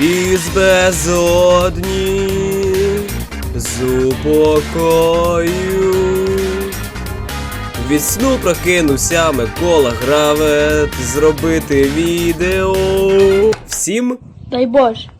із безодні з упокою. Від сну прокинувся Микола Гравет зробити відео. Всім Дай Боже.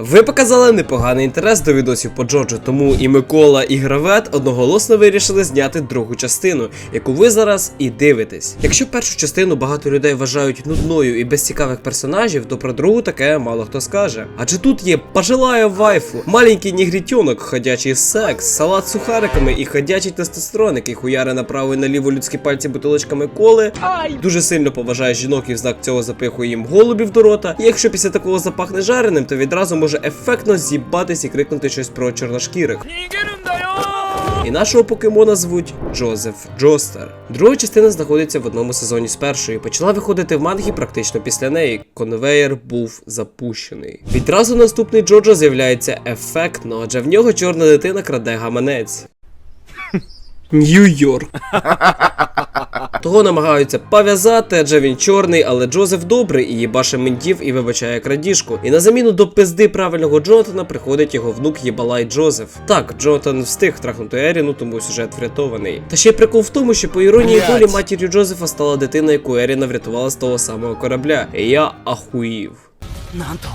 Ви показали непоганий інтерес до відосів по Джоджо, тому і Микола, і Гравет одноголосно вирішили зняти другу частину, яку ви зараз і дивитесь. Якщо першу частину багато людей вважають нудною і без цікавих персонажів, то про другу таке мало хто скаже. Адже тут є пожилая вайфу, маленький нігрітьонок, ходячий секс, салат з сухариками і ходячий тестостерон, який хуяре направо і наліво людські пальці бутилочками коли. Дуже сильно поважає жінок і в знак цього запихує їм голубів до рота. І якщо після такого запахне жареним, то відразу може ефектно з'їбатись і крикнути щось про чорношкірих. І нашого покемона звуть Джозеф Джостер. Друга частина знаходиться в одному сезоні з першої. Почала виходити в мангі практично після неї. Конвеєр був запущений. Відразу наступний Джоджо з'являється ефектно, адже в нього чорна дитина краде гаманець. Нью-Йорк. Того намагаються пов'язати, адже він чорний, але Джозеф добрий і їбаше ментів і вибачає крадіжку. І на заміну до пизди правильного Джонатана приходить його внук Єбалай Джозеф. Так, Джонатан встиг трахнути Еріну, тому сюжет врятований. Та ще й прикол в тому, що по іронії долі матір'ю Джозефа стала дитина, яку Еріна врятувала з того самого корабля. І я ахуїв. なんと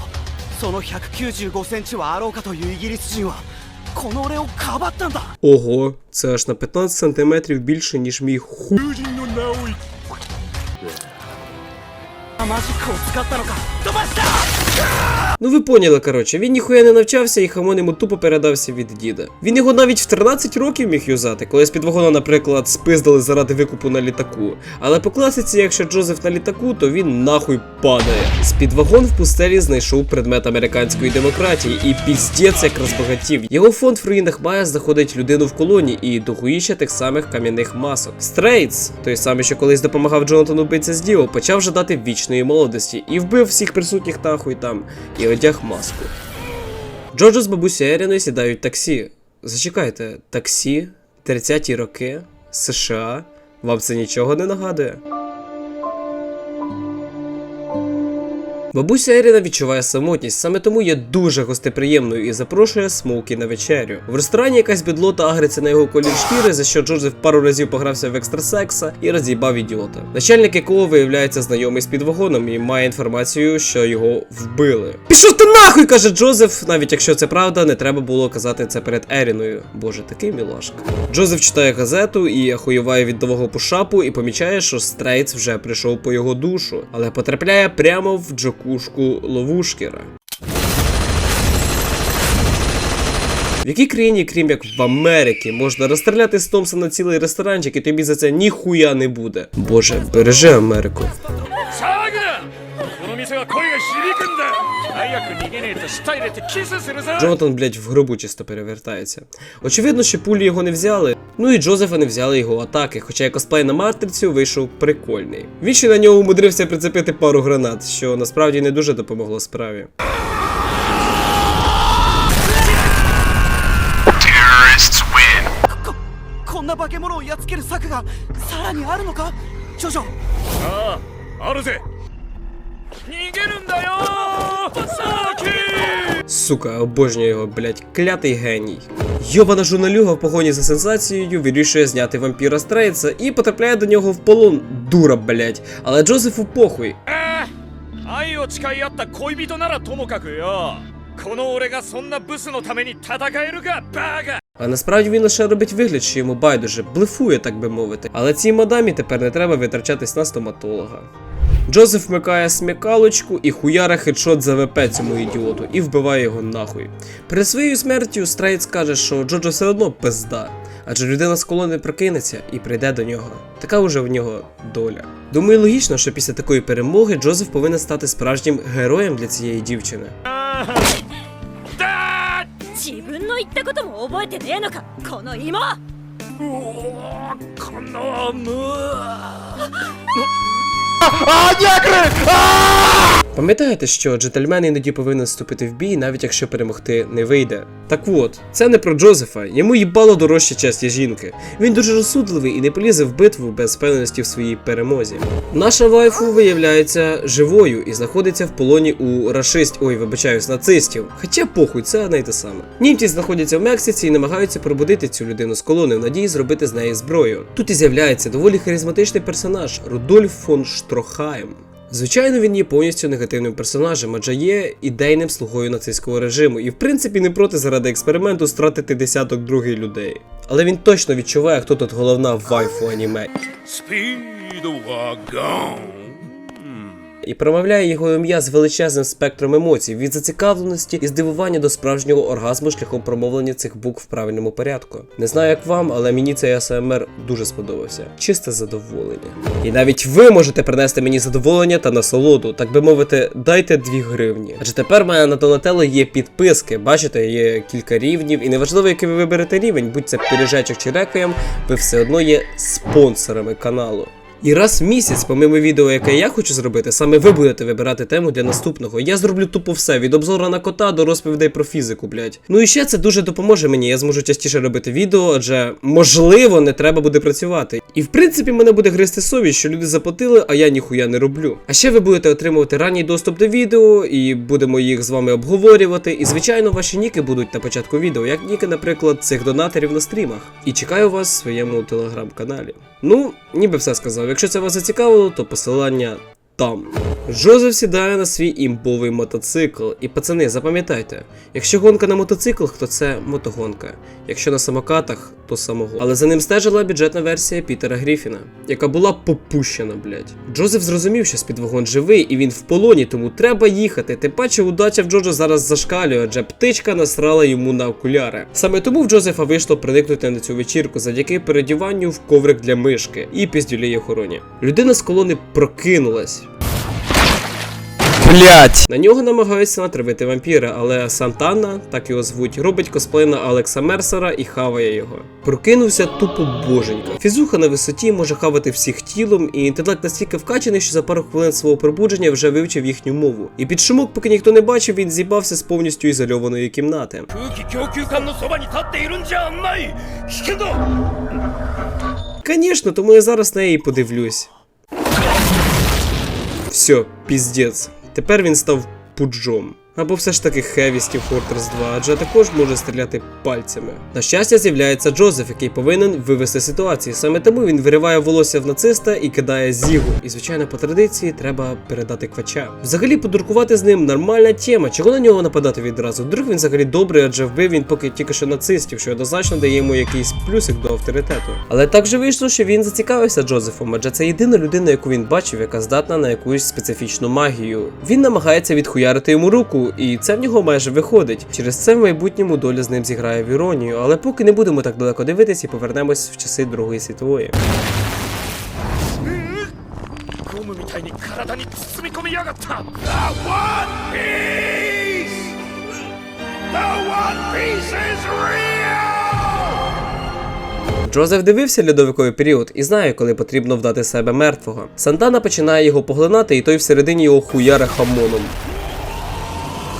その195センチはあろうかというイギリス人は Ого, це аж на 15 сантиметрів більше, ніж мій ху. Ну ви поняли, коротше, він ніхуя не навчався, і хамон йому тупо передався від діда. Він його навіть в 13 років міг юзати, коли з під вагона, наприклад, спиздали заради викупу на літаку. Але по класиці, якщо Джозеф на літаку, то він нахуй падає. З під вагон в пустелі знайшов предмет американської демократії і піздець як розбагатів. Його фонд в руїнах Майя знаходить людину в колоні і дохуїща тих самих кам'яних масок. Стрейтс, той самий, що колись допомагав Джонатану битися з Діо, почав жадати вічної молодості і вбив всіх присутніх нахуй там. І одяг маску. Джоджо з бабусі Еріною сідають таксі. Зачекайте, таксі, 30-ті роки, США. Вам це нічого не нагадує? Бабуся Еріна відчуває самотність, саме тому є дуже гостеприємною і запрошує Смоукі на вечерю. В ресторані якась бідлота агриться на його колір шкіри, за що Джозеф пару разів погрався в екстрасекса і роз'їбав ідіота. Начальник якого виявляється знайомий з під вагоном і має інформацію, що його вбили. Пішов ти нахуй, каже Джозеф. Навіть якщо це правда, не треба було казати це перед Еріною. Боже, такий мілашка. Джозеф читає газету і ахуєває від нового пушапу і помічає, що Стрейтс вже прийшов по його душу, але потрапляє прямо в джокушку ловушкера. В якій країні, крім як в Америці, можна розстріляти з Томпсона цілий ресторанчик і тобі за це ніхуя не буде. Боже, бережи Америку. Джонатан, блядь, в гробу чисто перевертається. Очевидно, що пулі його не взяли. Ну і Джозефа не взяли його атаки, хоча як косплей на матрицю вийшов прикольний. Він ще на нього умудрився прицепити пару гранат, що насправді не дуже допомогло справі. こ Сука, обожнюю його, блять, клятий геній. Йована журналюга в погоні за сенсацією вирішує зняти вампіра Стрейца і потрапляє до нього в полон. Дура, блять. Але Джозефу похуй. А насправді він лише робить вигляд, що йому байдуже, блефує, так би мовити. Але цій мадамі тепер не треба витрачатись на стоматолога. Джозеф вмикає смікалочку і хуяра хедшот за ВП цьому ідіоту і вбиває його нахуй. Перед своєю смертю Стрейтс каже, що Джоджо все одно пизда, адже людина з колони прокинеться і прийде до нього. Така уже в нього доля. Думаю, логічно, що після такої перемоги Джозеф повинен стати справжнім героєм для цієї дівчини. A, nie, gry! A! Пам'ятаєте, що джентльмен іноді повинен вступити в бій, навіть якщо перемогти не вийде. Так от, це не про Джозефа, йому їбало дорожча часті жінки. Він дуже розсудливий і не полізе в битву без впевненості в своїй перемозі. Наша вайфу виявляється живою і знаходиться в полоні у рашист, ой, вибачаюсь, нацистів. Хоча похуй, це одне й те саме. Німці знаходяться в Мексиці і намагаються пробудити цю людину з колони в надії зробити з неї зброю. Тут і з'являється доволі харизматичний персонаж Рудольф фон Штрохаєм. Звичайно, він є повністю негативним персонажем, адже є ідейним слугою нацистського режиму, і в принципі не проти заради експерименту стратити десяток других людей. Але він точно відчуває, хто тут головна вайфу аніме. Speed і промовляє його ім'я з величезним спектром емоцій від зацікавленості і здивування до справжнього оргазму шляхом промовлення цих букв в правильному порядку. Не знаю, як вам, але мені цей АСМР дуже сподобався. Чисте задоволення. І навіть ви можете принести мені задоволення та насолоду, так би мовити, дайте 2 гривні. Адже тепер в мене на Донателло є підписки. Бачите, є кілька рівнів, і неважливо, який ви виберете рівень, будь це пиріжечок чи реквієм, ви все одно є спонсорами каналу. І раз в місяць, помимо відео, яке я хочу зробити, саме ви будете вибирати тему для наступного. Я зроблю тупо все від обзору на кота до розповідей про фізику, блять. Ну і ще це дуже допоможе мені. Я зможу частіше робити відео, адже можливо не треба буде працювати. І в принципі мене буде гристи совість, що люди заплатили, а я ніхуя не роблю. А ще ви будете отримувати ранній доступ до відео, і будемо їх з вами обговорювати. І звичайно, ваші ніки будуть на початку відео, як ніки, наприклад, цих донаторів на стрімах. І чекаю вас в своєму телеграм-каналі. Ну, ніби все сказав. Якщо це вас зацікавило, то посилання там. Джозеф сідає на свій імбовий мотоцикл. І пацани, запам'ятайте, якщо гонка на мотоциклах, то це мотогонка. Якщо на самокатах, то самогон. Але за ним стежила бюджетна версія Пітера Гріфіна, яка була попущена, блять. Джозеф зрозумів, що спідвагон живий і він в полоні, тому треба їхати. Тим паче удача в Джоджо зараз зашкалює, адже птичка насрала йому на окуляри. Саме тому в Джозефа вийшло проникнути на цю вечірку завдяки передіванню в коврик для мишки і піздюлій охороні. Людина з колони прокинулась блять. На нього намагаються натравити вампіри, але Сантана, так його звуть, робить косплейна Алекса Мерсера і хаває його. Прокинувся тупо боженька. Фізуха на висоті може хавати всіх тілом, і інтелект настільки вкачений, що за пару хвилин свого пробудження вже вивчив їхню мову. І під шумок, поки ніхто не бачив, він зібався з повністю ізольованої кімнати. Звісно, тому я зараз на неї подивлюсь. Все, піздець. Тепер він став пуджом. Або все ж таки з Team Fortress 2, адже також може стріляти пальцями. На щастя, з'являється Джозеф, який повинен вивести ситуацію. Саме тому він вириває волосся в нациста і кидає зігу. І звичайно, по традиції треба передати квача. Взагалі, подуркувати з ним нормальна тема. Чого на нього нападати відразу? Вдруг він взагалі добрий, адже вбив він поки тільки що нацистів, що однозначно дає йому якийсь плюсик до авторитету. Але так же вийшло, що він зацікавився Джозефом, адже це єдина людина, яку він бачив, яка здатна на якусь специфічну магію. Він намагається відхуярити йому руку, і це в нього майже виходить. Через це в майбутньому доля з ним зіграє в іронію, але поки не будемо так далеко дивитися і повернемось в часи Другої світової. Джозеф дивився льодовиковий період і знає, коли потрібно вдати себе мертвого. Сантана починає його поглинати, і той всередині його хуяре хамоном.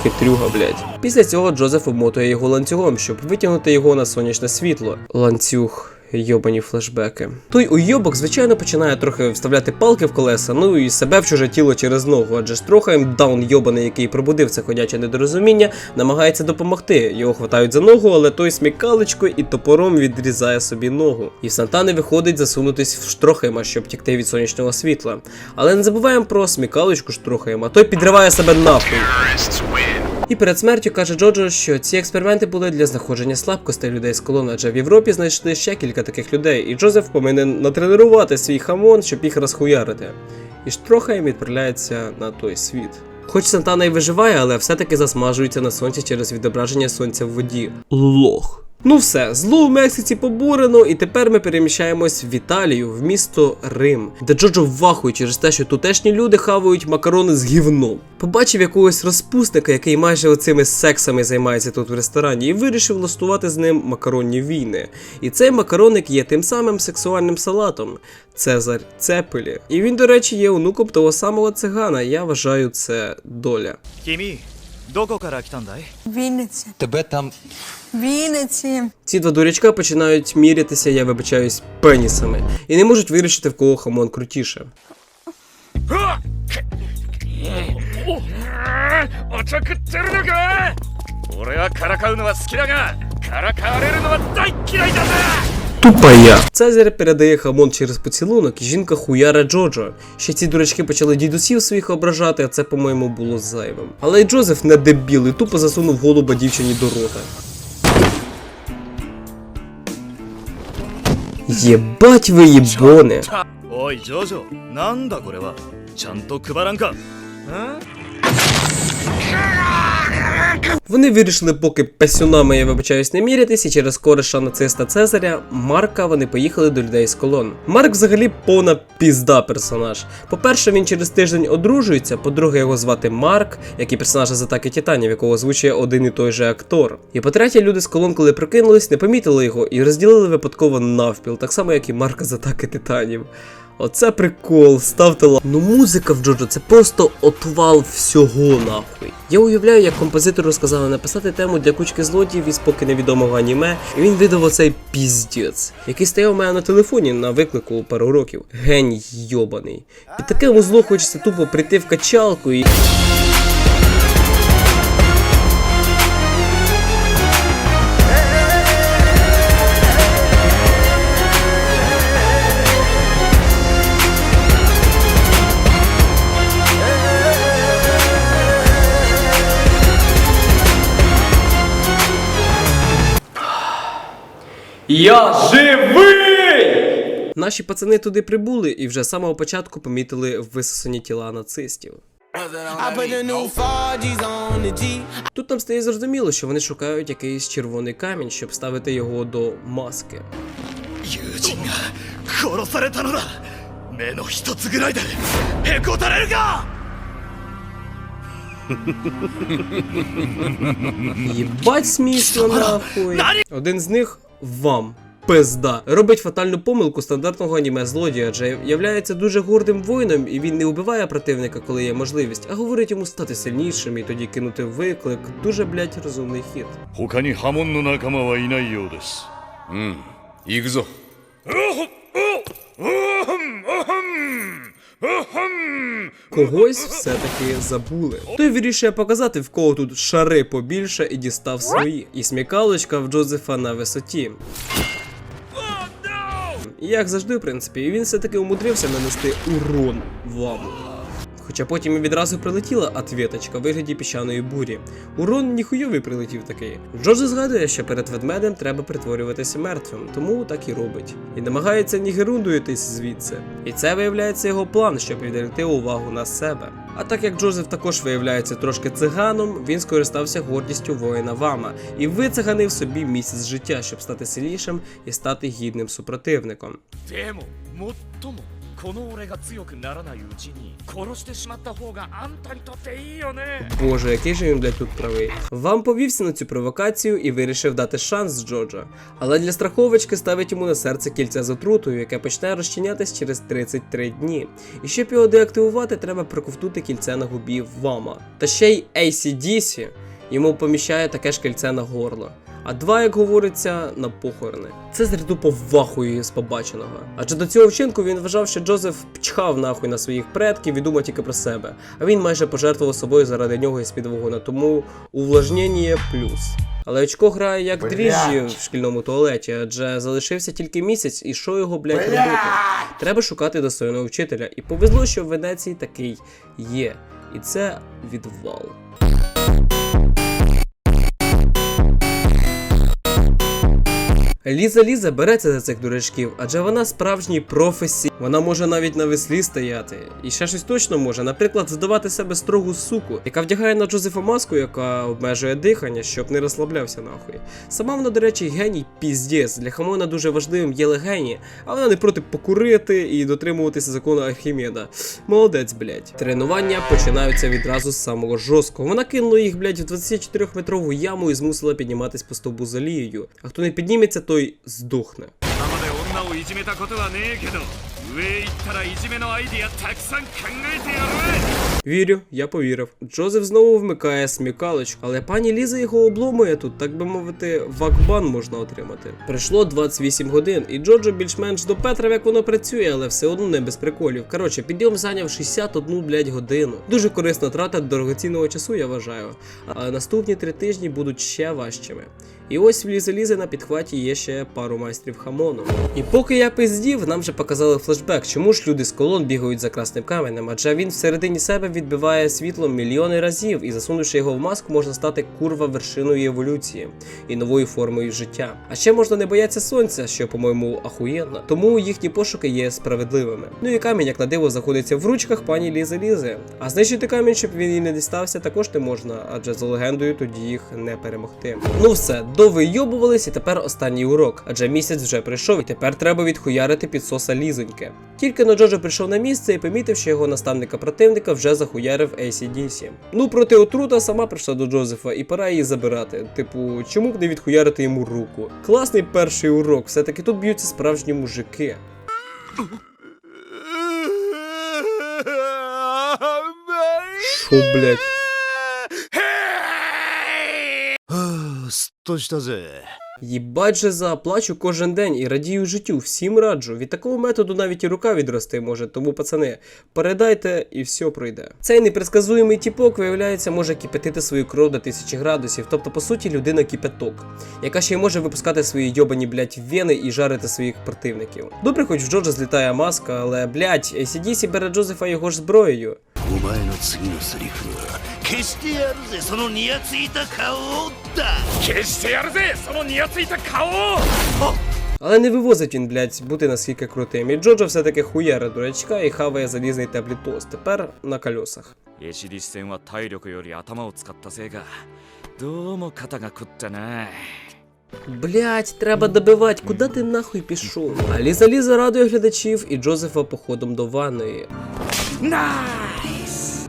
Хитрюга, блядь. Після цього Джозеф обмотує його ланцюгом, щоб витягнути його на сонячне світло. Ланцюг. Йобані флешбеки. Той уйобок, звичайно, починає трохи вставляти палки в колеса, ну і себе в чуже тіло через ногу, адже ж трохи даун йобаний, який пробудив це ходяче недорозуміння, намагається допомогти. Його хватають за ногу, але той смікалочкою і топором відрізає собі ногу. І Сантани виходить засунутись в штрохима, щоб тікти від сонячного світла. Але не забуваємо про смікалочку штрохима, той підриває себе нахуй. І перед смертю каже Джоджо, що ці експерименти були для знаходження слабкостей людей з колони, адже в Європі знайшли ще кілька таких людей, і Джозеф повинен натренувати свій хамон, щоб їх розхуярити. І трохи відправляється на той світ. Хоч Сантана й виживає, але все-таки засмажується на сонці через відображення сонця в воді. Лох. Ну все, зло в Мексиці побурено, і тепер ми переміщаємось в Італію, в місто Рим, де Джоджо вахує через те, що тутешні люди хавають макарони з гівном. Побачив якогось розпусника, який майже оцими сексами займається тут в ресторані, і вирішив влаштувати з ним макаронні війни. І цей макароник є тим самим сексуальним салатом Цезар Цепелі. І він, до речі, є онуком того самого цигана. Я вважаю, це доля. 君 どこから来たんだい Вінниці. Тебе там Вінниці. Ці два дурячка починають мірятися, я вибачаюсь, пенісами, і не можуть вирішити, в кого хамон крутіше. тупая. Цезарь передає хамон через поцілунок і жінка хуяра Джоджо. Ще ці дурачки почали дідусів своїх ображати, а це, по-моєму, було зайвим. Але й Джозеф не дебіл і тупо засунув голуба дівчині до рота. Єбать ви їбони! Ой, Джоджо, нанда корева? Чанто кваранка? А? Вони вирішили поки песюнами, я вибачаюсь, не мірятись, і через кореша нациста Цезаря Марка вони поїхали до людей з колон. Марк взагалі повна пізда персонаж. По-перше, він через тиждень одружується, по-друге, його звати Марк, як і персонажа з атаки Титанів, якого озвучує один і той же актор. І по-третє, люди з колон, коли прокинулись, не помітили його і розділили випадково навпіл, так само, як і Марка з атаки Титанів. Оце прикол, ставте лайк. Ну музика в Джоджо це просто отвал всього нахуй. Я уявляю, як композитору сказали написати тему для кучки злодіїв із поки невідомого аніме, і він видав оцей піздець, який стояв у мене на телефоні на виклику пару років. Гень йобаний. Під таке музло хочеться тупо прийти в качалку і. Я живий! Наші пацани туди прибули і вже з самого початку помітили висосані тіла нацистів. Тут нам стає зрозуміло, що вони шукають якийсь червоний камінь, щоб ставити його до маски. Єбать смішно нахуй. Один з них вам. Пизда робить фатальну помилку стандартного аніме злодія, адже являється дуже гордим воїном, і він не убиває противника, коли є можливість, а говорить йому стати сильнішим і тоді кинути виклик. Дуже блять розумний хід. Хукані хамонну накамава і найодес. Ігзо. Когось все-таки забули. Той вирішує показати, в кого тут шари побільше і дістав свої. І смікалочка в Джозефа на висоті. Як завжди, в принципі, він все таки умудрився нанести урон вам. Хоча потім і відразу прилетіла ответочка в вигляді піщаної бурі. Урон ніхуйовий прилетів такий. Джордж згадує, що перед ведмедем треба притворюватися мертвим, тому так і робить. І намагається нігерундуєтись звідси. І це виявляється його план, щоб відвлекти увагу на себе. А так як Джозеф також виявляється трошки циганом, він скористався гордістю воїна Вама і вициганив собі місяць життя, щоб стати сильнішим і стати гідним супротивником. でももっともこの俺が強くならないうちに殺してしまった方があんたにとっていいよね Боже, який же він, блядь, тут правий. Вам повівся на цю провокацію і вирішив дати шанс Джоджо. Але для страховочки ставить йому на серце кільце з отрутою, яке почне розчинятись через 33 дні. І щоб його деактивувати, треба проковтути кільце на губі Вама. Та ще й ACDC йому поміщає таке ж кільце на горло. А два, як говориться, на похорони. Це тупо вахує з побаченого. Адже до цього вчинку він вважав, що Джозеф пчхав нахуй на своїх предків і думав тільки про себе. А він майже пожертвував собою заради нього і з-під вогона, тому увлажнення плюс. Але очко грає як дріжджі в шкільному туалеті, адже залишився тільки місяць, і що його, блядь, робити? Треба шукати достойного вчителя. І повезло, що в Венеції такий є. І це відвал. Ліза Ліза береться за цих дурачків, адже вона справжній професі. Вона може навіть на веслі стояти. І ще щось точно може, наприклад, здавати себе строгу суку, яка вдягає на Джозефа маску, яка обмежує дихання, щоб не розслаблявся нахуй. Сама вона, до речі, геній піздєс. Для Хамона дуже важливим є легені, а вона не проти покурити і дотримуватися закону Архімеда. Молодець, блять. Тренування починаються відразу з самого жорсткого. Вона кинула їх, блять, в 24-метрову яму і змусила підніматись по стовбу з олією. А хто не підніметься, той здохне. Вірю, я повірив. Джозеф знову вмикає смікалочку, але пані Ліза його обломує тут, так би мовити, вакбан можна отримати. Прийшло 28 годин, і Джоджо більш-менш до Петра, як воно працює, але все одно не без приколів. Коротше, підйом зайняв 61 блядь, годину. Дуже корисна трата дорогоцінного часу, я вважаю. А наступні три тижні будуть ще важчими. І ось в Ліза Лізи на підхваті є ще пару майстрів хамону. І поки я пиздів, нам вже показали флешбек, чому ж люди з колон бігають за красним каменем, адже він всередині себе відбиває світло мільйони разів, і засунувши його в маску, можна стати курва вершиною еволюції і новою формою життя. А ще можна не боятися сонця, що, по-моєму, ахуєнно. Тому їхні пошуки є справедливими. Ну і камінь, як на диво, знаходиться в ручках пані Лізи Лізи. А знищити камінь, щоб він їй не дістався, також не можна, адже за легендою тоді їх не перемогти. Ну все, довийобувались, і тепер останній урок, адже місяць вже прийшов, і тепер треба відхуярити підсоса лізоньки. Тільки но Джоджо прийшов на місце і помітив, що його наставника противника вже захуярив ACDC. Ну проти отрута сама прийшла до Джозефа, і пора її забирати. Типу, чому б не відхуярити йому руку? Класний перший урок, все-таки тут б'ються справжні мужики. Шо, блять? Е, С то ж тазе. Їбать же заплачу кожен день і радію життю, всім раджу. Від такого методу навіть і рука відрости може, тому пацани, передайте і все пройде. Цей непредсказуємий тіпок, виявляється, може кипятити свою кров до тисячі градусів, тобто, по суті, людина кіпяток, яка ще й може випускати свої йобані, блять, вени і жарити своїх противників. Добре, хоч в Джорджа злітає маска, але блять, ACDC бере Джозефа його ж зброєю. お前の次のセリフは消してやるぜそのニヤついた顔をだ消してやるぜそのニヤついた顔を Але не вивозить він, блядь, бути наскільки крутим. І Джоджо все-таки хуяре дурачка і хаває залізний теплий тост. Тепер на колесах. エシリシ戦は体力より頭を使ったせいかどうも肩が食ったな Блять, треба добивати, куди ти нахуй пішов? А Ліза Ліза радує глядачів і Джозефа походом до ванної.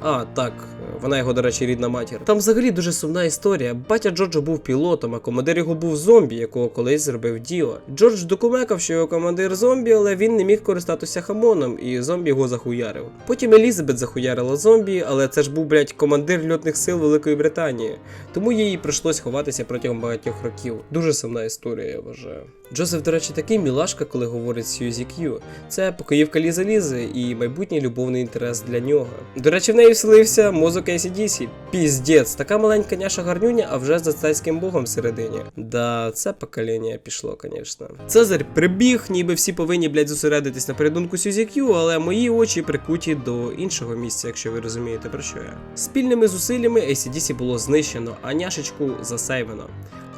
А, так. вона його, до речі, рідна матір. Там взагалі дуже сумна історія. Батя Джорджа був пілотом, а командир його був зомбі, якого колись зробив Діо. Джордж докумекав, що його командир зомбі, але він не міг користатися хамоном, і зомбі його захуярив. Потім Елізабет захуярила зомбі, але це ж був, блядь, командир льотних сил Великої Британії. Тому їй прийшлось ховатися протягом багатьох років. Дуже сумна історія, я вважаю. Джозеф, до речі, такий мілашка, коли говорить Сьюзі К'ю. Це покоївка Ліза Лізи і майбутній любовний інтерес для нього. До речі, в неї вселився мозок ACDC. Піздець, така маленька няша гарнюня, а вже з ацтецьким богом всередині. Да, це покоління пішло, звісно. Цезарь прибіг, ніби всі повинні, блядь, зосередитись на порятунку Сьюзі К'ю, але мої очі прикуті до іншого місця, якщо ви розумієте про що я. Спільними зусиллями ACDC було знищено, а няшечку засейвено.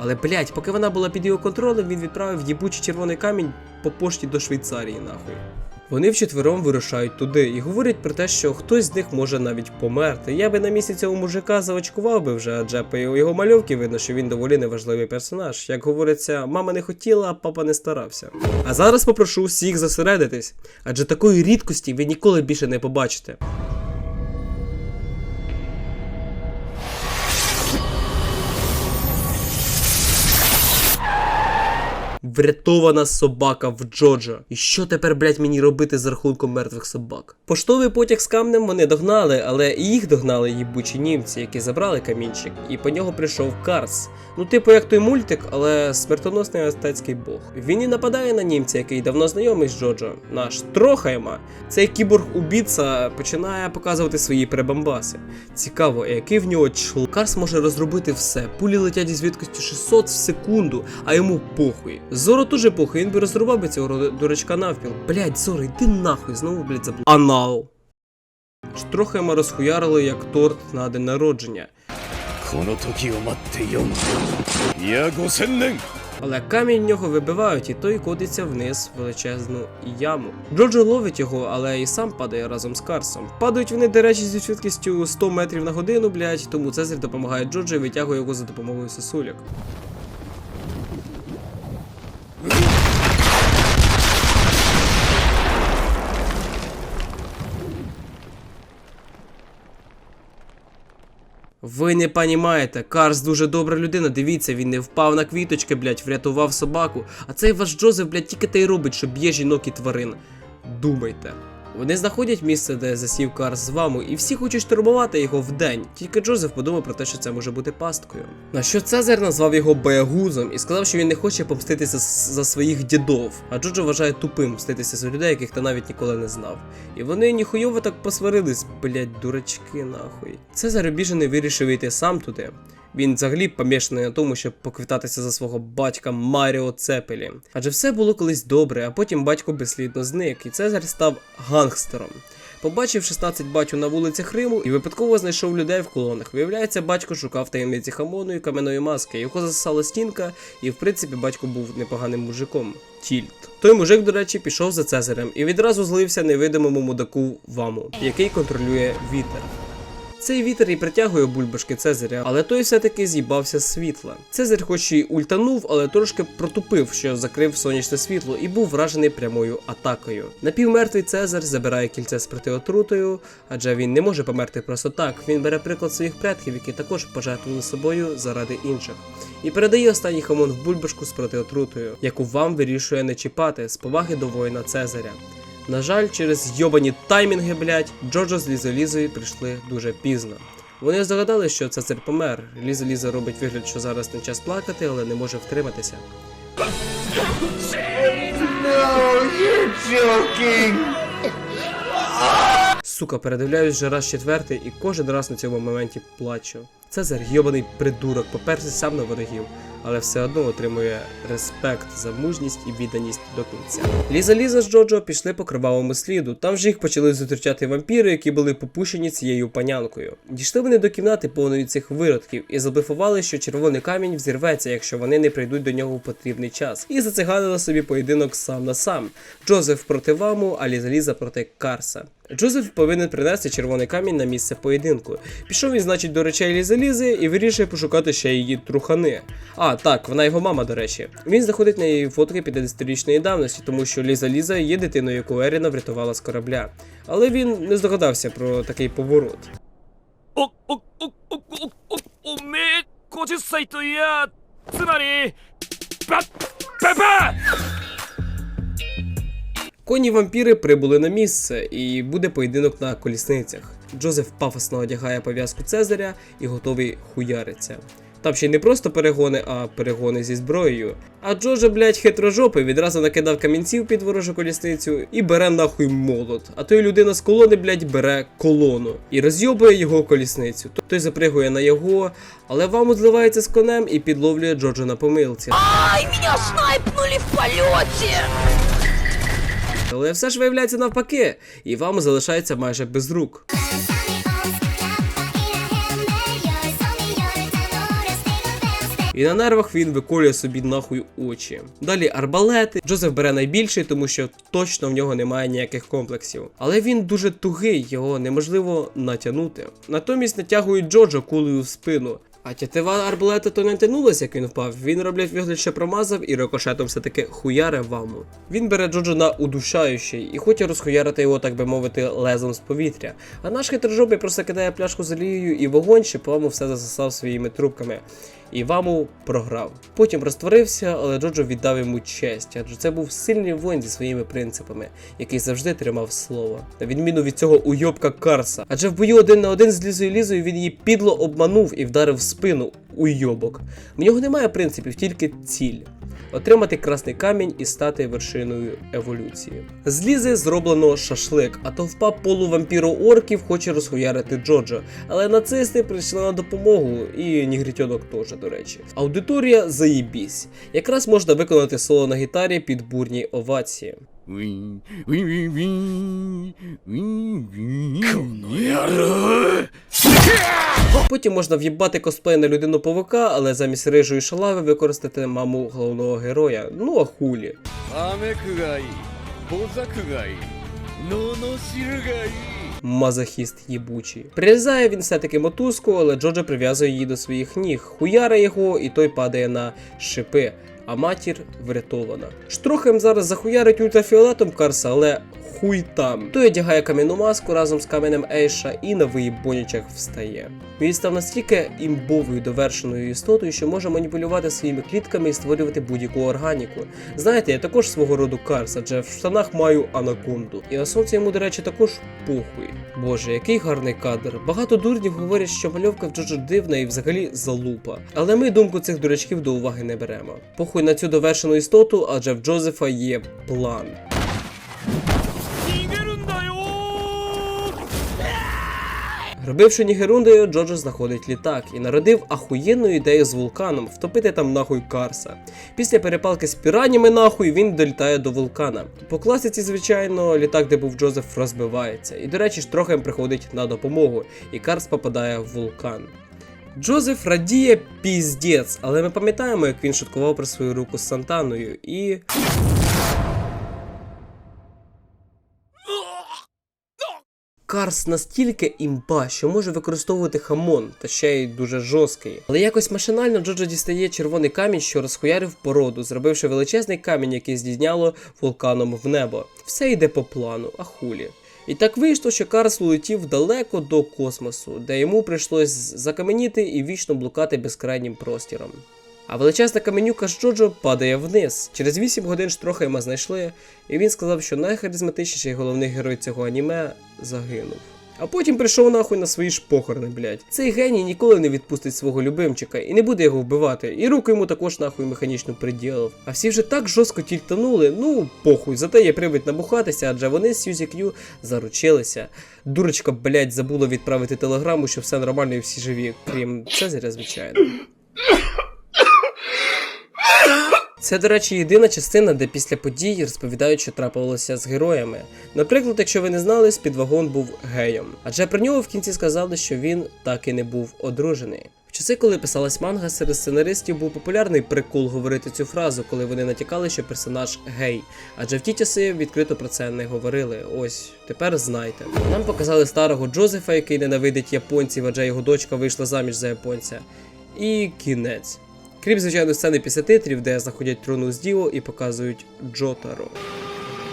Але блять, поки вона була під його контролем, він відправив їбучий червоний камінь по пошті до Швейцарії, нахуй. Вони вчетвером вирушають туди і говорять про те, що хтось з них може навіть померти. Я би на місці цього мужика заочкував би вже, адже по його мальовки видно, що він доволі неважливий персонаж. Як говориться, мама не хотіла, папа не старався. А зараз попрошу всіх зосередитись, адже такої рідкості ви ніколи більше не побачите. Врятована собака в Джоджо. І що тепер, блять, мені робити з рахунком мертвих собак? Поштовий потяг з камнем вони догнали, але їх догнали їбучі німці, які забрали камінчик, і по нього прийшов Карс. Ну, типу, як той мультик, але смертоносний астецький бог. Він і нападає на німця, який давно знайомий з Джоджо, наш Трохайма. Цей кіборг убійця починає показувати свої пребамбаси. Цікаво, який в нього чл. Карс може розробити все. Пулі летять із швидкістю 600 в секунду, а йому похуй. Зоро дуже похуй, він би розрубав би цього дурачка навпіл. Блять, Зоро, йди нахуй, знову, блять, забув. Анал. Штрохайма розхуярили як торт на день народження. この時を待って4いや5000年 Але камінь в нього вибивають, і той кодиться вниз в величезну яму. Джоджо ловить його, але і сам падає разом з Карсом. Падають вони, до речі, зі швидкістю 100 метрів на годину, блядь, тому Цезарь допомагає Джоджо і витягує його за допомогою сосульок. Ви не понімаєте, Карс дуже добра людина. Дивіться, він не впав на квіточки, блядь, врятував собаку. А цей ваш Джозеф, блядь, тільки те й робить, що б'є жінок і тварин. Думайте. Вони знаходять місце, де засів Карс з вами, і всі хочуть штурмувати його вдень. Тільки Джозеф подумав про те, що це може бути пасткою. На що Цезар назвав його боягузом і сказав, що він не хоче помститися за своїх дідов, а Джоджо вважає тупим мститися за людей, яких ти навіть ніколи не знав. І вони ніхуйово так посварились, блять, дурачки нахуй. Цезар обіжений вирішив йти сам туди. Він взагалі помішаний на тому, щоб поквітатися за свого батька Маріо Цепелі. Адже все було колись добре, а потім батько безслідно зник, і Цезар став гангстером. Побачив 16 батю на вулицях Риму і випадково знайшов людей в колонах. Виявляється, батько шукав таємниці хамону і кам'яної маски. Його засосала стінка, і в принципі батько був непоганим мужиком. Тільт. Той мужик, до речі, пішов за Цезарем і відразу злився невидимому мудаку Ваму, який контролює вітер. Цей вітер і притягує бульбашки Цезаря, але той все-таки з'їбався з світла. Цезарь хоч і ультанув, але трошки протупив, що закрив сонячне світло, і був вражений прямою атакою. Напівмертвий Цезар забирає кільце з протиотрутою, адже він не може померти просто так. Він бере приклад своїх предків, які також пожертвували собою заради інших. І передає останній хамон в бульбашку з протиотрутою, яку вам вирішує не чіпати з поваги до воїна Цезаря. На жаль, через йобані таймінги, блять, Джоджо з Лізо Лізою прийшли дуже пізно. Вони здогадали, що Цезарь помер. Ліза Ліза робить вигляд, що зараз не час плакати, але не може втриматися. Сука, передивляюсь вже раз четвертий і кожен раз на цьому моменті плачу. Цезар йобаний придурок, поперся сам на ворогів, але все одно отримує респект за мужність і відданість до кінця. Ліза Ліза з Джоджо пішли по кривавому сліду. Там вже їх почали зустрічати вампіри, які були попущені цією панянкою. Дійшли вони до кімнати повної цих виродків і заблефували, що червоний камінь взірветься, якщо вони не прийдуть до нього в потрібний час. І зациганили собі поєдинок сам на сам. Джозеф проти Ваму, а Ліза Ліза проти Карса. Джозеф повинен принести червоний камінь на місце поєдинку. Пішов він, значить, до речей Лізи Лізи і вирішує пошукати ще її трухани. А, так, вона його мама, до речі. Він знаходить на її фотки 50-річної давності, тому що Ліза Ліза є дитиною, яку Еріна врятувала з корабля. Але він не здогадався про такий поворот. Коні вампіри прибули на місце, і буде поєдинок на колісницях. Джозеф пафосно одягає пов'язку Цезаря і готовий хуяриться. Там ще й не просто перегони, а перегони зі зброєю. А Джоджо, блядь, хитрожопий, відразу накидав камінців під ворожу колісницю і бере нахуй молот. А той людина з колони, блядь, бере колону і розйобує його колісницю. Той запригує на його, але вам зливається з конем і підловлює Джоджо на помилці. Ай, меня снайпнули в полете! Але все ж виявляється навпаки, і вам залишається майже без рук. І на нервах він виколює собі нахуй очі. Далі арбалети. Джозеф бере найбільший, тому що точно в нього немає ніяких комплексів. Але він дуже тугий, його неможливо натягнути. Натомість натягують Джоджо кулею в спину. А тятива арбалета то не тянулася, як він впав. Він роблять вигляд, що промазав, і рикошетом все-таки хуяре ваму. Він бере Джоджона удушаючий і хоче розхуярити його, так би мовити, лезом з повітря. А наш хитрожопий просто кидає пляшку з олією і вогонь, щоб ваму все засосав своїми трубками. І Ваму програв. Потім розтворився, але Джоджо віддав йому честь, адже це був сильний воїн зі своїми принципами, який завжди тримав слово. На відміну від цього уйобка Карса. Адже в бою один на один з Лізою Лізою він її підло обманув і вдарив в спину уйобок. В нього немає принципів, тільки ціль. Отримати красний камінь і стати вершиною еволюції. З Лізи зроблено шашлик, а товпа полувампіро орків хоче розхуярити Джоджо. Але нацисти прийшли на допомогу, і нігрітьонок теж, до речі. Аудиторія заїбісь. Якраз можна виконати соло на гітарі під бурні овації. Потім можна в'їбати косплей на людину павука, але замість рижої шалави використати маму головного героя. Ну а хулі. Мазахіст їбучий. Прирізає він все-таки мотузку, але Джоджо прив'язує її до своїх ніг, хуяра його, і той падає на шипи. А матір врятована. Штрохем зараз захуярить ультрафіолетом Карса, але хуй там. Той одягає кам'яну маску разом з каменем Ейша і на виїбонячах встає. Він став настільки імбовою довершеною істотою, що може маніпулювати своїми клітками і створювати будь-яку органіку. Знаєте, я також свого роду Карс, адже в штанах маю анаконду. І на сонці йому, до речі, також похуй. Боже, який гарний кадр. Багато дурнів говорять, що мальовка в Джоджо дивна і взагалі залупа. Але ми думку цих дурачків до уваги не беремо. Похуй на цю довершену істоту, адже в Джозефа є план. Робивши Нігерундою, Джоджо знаходить літак і народив ахуєнну ідею з вулканом втопити там нахуй Карса. Після перепалки з піранями нахуй він долітає до вулкана. По класиці, звичайно, літак, де був Джозеф, розбивається. І, до речі, трохи приходить на допомогу, і Карс попадає в вулкан. Джозеф радіє піздець, але ми пам'ятаємо, як він шуткував про свою руку з Сантаною і. Карс настільки імба, що може використовувати хамон, та ще й дуже жорсткий. Але якось машинально Джоджо дістає червоний камінь, що розхуярив породу, зробивши величезний камінь, який здійняло вулканом в небо. Все йде по плану, а хулі. І так вийшло, що Карс улетів далеко до космосу, де йому прийшлось закаменіти і вічно блукати безкрайнім простіром. А величезна каменюка з Джоджо падає вниз. Через 8 годин Штрохайма знайшли, і він сказав, що найхаризматичніший головний герой цього аніме загинув. А потім прийшов нахуй на свої ж похорони, блядь. Цей геній ніколи не відпустить свого любимчика і не буде його вбивати. І руку йому також нахуй механічно приділив. А всі вже так жорстко тільтанули, ну похуй, зате є привід набухатися, адже вони з Сьюзі К'ю заручилися. Дурочка, блядь, забула відправити телеграму, що все нормально і всі живі, крім Цезаря, звичайно. Це, до речі, єдина частина, де після подій розповідають, що трапилося з героями. Наприклад, якщо ви не знали, Спідвагон був геєм. Адже про нього в кінці сказали, що він так і не був одружений. В часи, коли писалась манга, серед сценаристів був популярний прикол говорити цю фразу, коли вони натякали, що персонаж гей. Адже в ті часи відкрито про це не говорили. Ось тепер знайте. Нам показали старого Джозефа, який ненавидить японців, адже його дочка вийшла заміж за японця. І кінець. Крім звичайно сцени після титрів, де знаходять трону з Діо і показують Джотаро.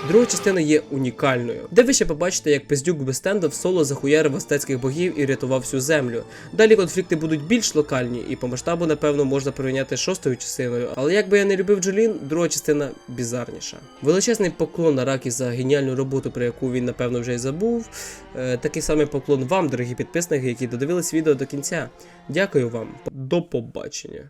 Друга частина є унікальною, де ви ще побачите, як пиздюк без стенда в соло захуярив остецьких богів і рятував всю землю. Далі конфлікти будуть більш локальні, і по масштабу, напевно, можна порівняти шостою частиною. Але як би я не любив Джолін, друга частина бізарніша. Величезний поклон на Ракі за геніальну роботу, про яку він напевно вже й забув. Е, такий самий поклон вам, дорогі підписники, які додивились відео до кінця. Дякую вам. До побачення.